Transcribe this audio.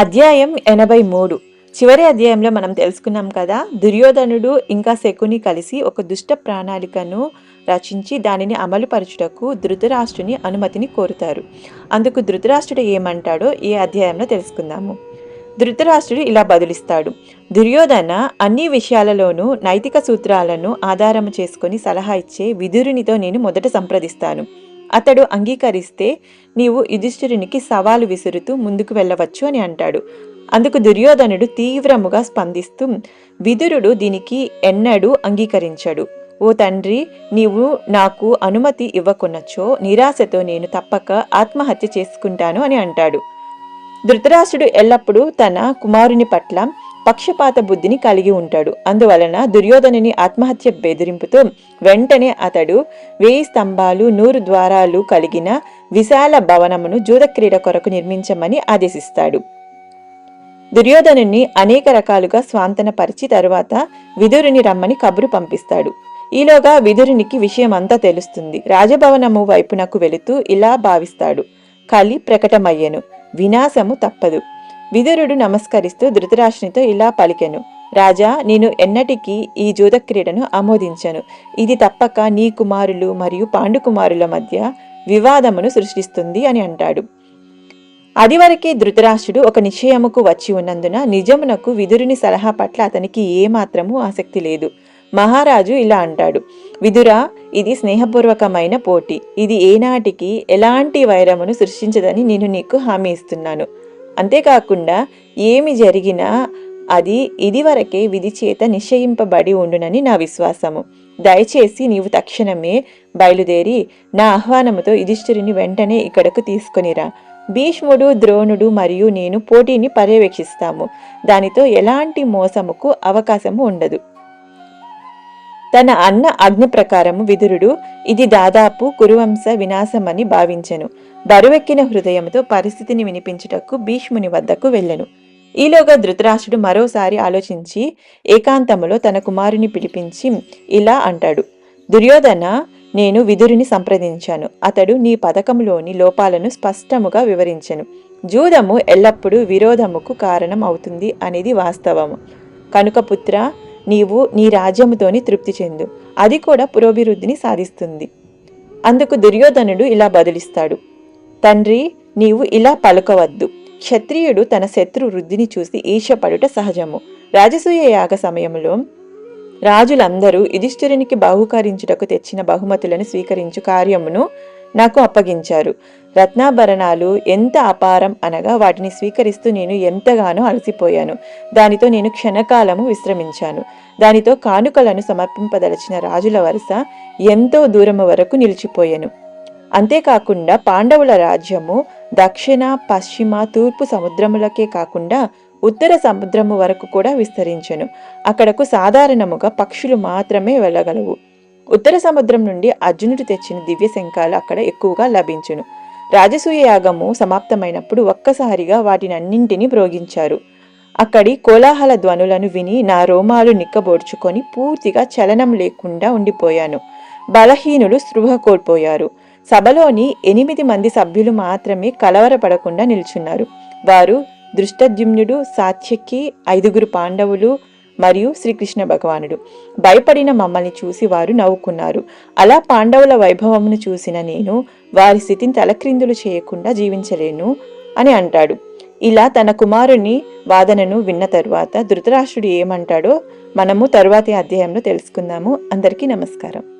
అధ్యాయం ఎనభై మూడు. చివరి అధ్యాయంలో మనం తెలుసుకున్నాం కదా దుర్యోధనుడు ఇంకా శకుని కలిసి ఒక దుష్ట ప్రణాళికను రచించి దానిని అమలుపరచుటకు ధృతరాష్ట్రుని అనుమతిని కోరుతారు. అందుకు ధృతరాష్ట్రుడు ఏమంటాడో ఈ అధ్యాయంలో తెలుసుకుందాము. ధృతరాష్ట్రుడు ఇలా బదులిస్తాడు. దుర్యోధన అన్ని విషయాలలోనూ నైతిక సూత్రాలను ఆధారము చేసుకుని సలహా ఇచ్చే విదురునితో నేను మొదట సంప్రదిస్తాను. అతడు అంగీకరిస్తే నీవు యుధిష్ఠిరునికి సవాలు విసురుతూ ముందుకు వెళ్ళవచ్చు అని అంటాడు. అందుకు దుర్యోధనుడు తీవ్రముగా స్పందిస్తూ విదురుడు దీనికి ఎన్నడూ అంగీకరించడు. ఓ తండ్రి నీవు నాకు అనుమతి ఇవ్వకున్నచో నిరాశతో నేను తప్పక ఆత్మహత్య చేసుకుంటాను అని అంటాడు. ధృతరాష్ట్రుడు ఎల్లప్పుడూ తన కుమారుని పట్ల పక్షపాత బుద్ధిని కలిగి ఉంటాడు. అందువలన దుర్యోధనుని ఆత్మహత్య బెదిరింపుతో వెంటనే అతడు వేయి స్తంభాలు నూరు ద్వారాలు కలిగిన విశాల భవనమును జూదక్రీడ కొరకు నిర్మించమని ఆదేశిస్తాడు. దుర్యోధనుని అనేక రకాలుగా స్వాంతనపరిచి తరువాత విదురుని రమ్మని కబురు పంపిస్తాడు. ఈలోగా విదురునికి విషయం అంతా తెలుస్తుంది. రాజభవనము వైపునకు వెళుతూ ఇలా భావిస్తాడు. కలి ప్రకటమయ్యెను. వినాశము తప్పదు. విదురుడు నమస్కరిస్తూ ధృతరాష్ట్రునితో ఇలా పలికెను. రాజా నేను ఎన్నటికీ ఈ జూదక్రీడను ఆమోదించను. ఇది తప్పక నీ కుమారులు మరియు పాండుకుమారుల మధ్య వివాదమును సృష్టిస్తుంది అని అంటాడు. అదివరకే ధృతరాష్ట్రుడు ఒక నిశ్చయముకు వచ్చి ఉన్నందున నిజమునకు విదురుని సలహా పట్ల అతనికి ఏమాత్రము ఆసక్తి లేదు. మహారాజు ఇలా అంటాడు. విదురా ఇది స్నేహపూర్వకమైన పోటీ. ఇది ఏనాటికి ఎలాంటి వైరమును సృష్టించదని నేను నీకు హామీ ఇస్తున్నాను. అంతేకాకుండా ఏమి జరిగినా అది ఇదివరకే విధి చేత నిశ్చయింపబడి ఉండునని నా విశ్వాసము. దయచేసి నీవు తక్షణమే బయలుదేరి నా ఆహ్వానముతో యుధిష్ఠిరిని వెంటనే ఇక్కడకు తీసుకొనిరా. భీష్ముడు ద్రోణుడు మరియు నేను పోటీని పర్యవేక్షిస్తాము. దానితో ఎలాంటి మోసముకు అవకాశము ఉండదు. తన అన్న ఆజ్ఞ ప్రకారము విదురుడు ఇది దాదాపు కురువంశ వినాశమని భావించెను. బరువెక్కిన హృదయంతో పరిస్థితిని వినిపించుటకు భీష్ముని వద్దకు వెళ్ళెను. ఈలోగా ధృతరాష్ట్రుడు మరోసారి ఆలోచించి ఏకాంతములో తన కుమారుని పిలిపించి ఇలా అంటాడు దుర్యోధన నేను విదురుని సంప్రదించాను. అతడు నీ పథకంలోని లోపాలను స్పష్టముగా వివరించెను. జూదము ఎల్లప్పుడూ విరోధముకు కారణం అవుతుంది అనేది వాస్తవము. కనుక పుత్ర నీవు నీ రాజ్యముతోని తృప్తి చెందు. అది కూడా పురోభివృద్ధిని సాధిస్తుంది. అందుకు దుర్యోధనుడు ఇలా బదులిస్తాడు. తండ్రి నీవు ఇలా పలుకవద్దు. క్షత్రియుడు తన శత్రు వృద్ధిని చూసి ఈర్షపడుట సహజము. రాజసూయ యాగ సమయంలో రాజులందరూ యుధిష్ఠిరునికి బాహుకరించుటకు తెచ్చిన బహుమతులను స్వీకరించు కార్యమును నాకు అప్పగించారు. రత్నాభరణాలు ఎంత అపారం అనగా వాటిని స్వీకరిస్తూ నేను ఎంతగానో అలసిపోయాను. దానితో నేను క్షణకాలము విశ్రమించాను. దానితో కానుకలను సమర్పింపదలచిన రాజుల వరుస ఎంతో దూరము వరకు నిలిచిపోయాను. అంతేకాకుండా పాండవుల రాజ్యము దక్షిణ పశ్చిమ తూర్పు సముద్రములకే కాకుండా ఉత్తర సముద్రము వరకు కూడా విస్తరించెను. అక్కడకు సాధారణముగా పక్షులు మాత్రమే వెళ్ళగలవు. ఉత్తర సముద్రం నుండి అర్జునుడు తెచ్చిన దివ్య శంఖాలు అక్కడ ఎక్కువగా లభించును. రాజసూయ యాగము సమాప్తమైనప్పుడు ఒక్కసారిగా వాటినన్నింటినీ ప్రోగించారు. అక్కడి కోలాహల ధ్వనులను విని నా రోమాలు నిక్కబోడ్చుకొని పూర్తిగా చలనం లేకుండా ఉండిపోయాను. బలహీనులు స్పృహ కోల్పోయారు. సభలోని ఎనిమిది మంది సభ్యులు మాత్రమే కలవరపడకుండా నిల్చున్నారు. వారు దృష్టద్యుమ్నుడు సాత్యకి ఐదుగురు పాండవులు మరియు శ్రీకృష్ణ భగవానుడు. భయపడిన మమ్మల్ని చూసి వారు నవ్వుకున్నారు. అలా పాండవుల వైభవమును చూసిన నేను వారి స్థితిని తలక్రిందులు చేయకుండా జీవించలేను అని అంటాడు. ఇలా తన కుమారుని వాదనను విన్న తరువాత ధృతరాష్ట్రుడు ఏమంటాడో మనము తరువాతి అధ్యాయంలో తెలుసుకుందాము. అందరికీ నమస్కారం.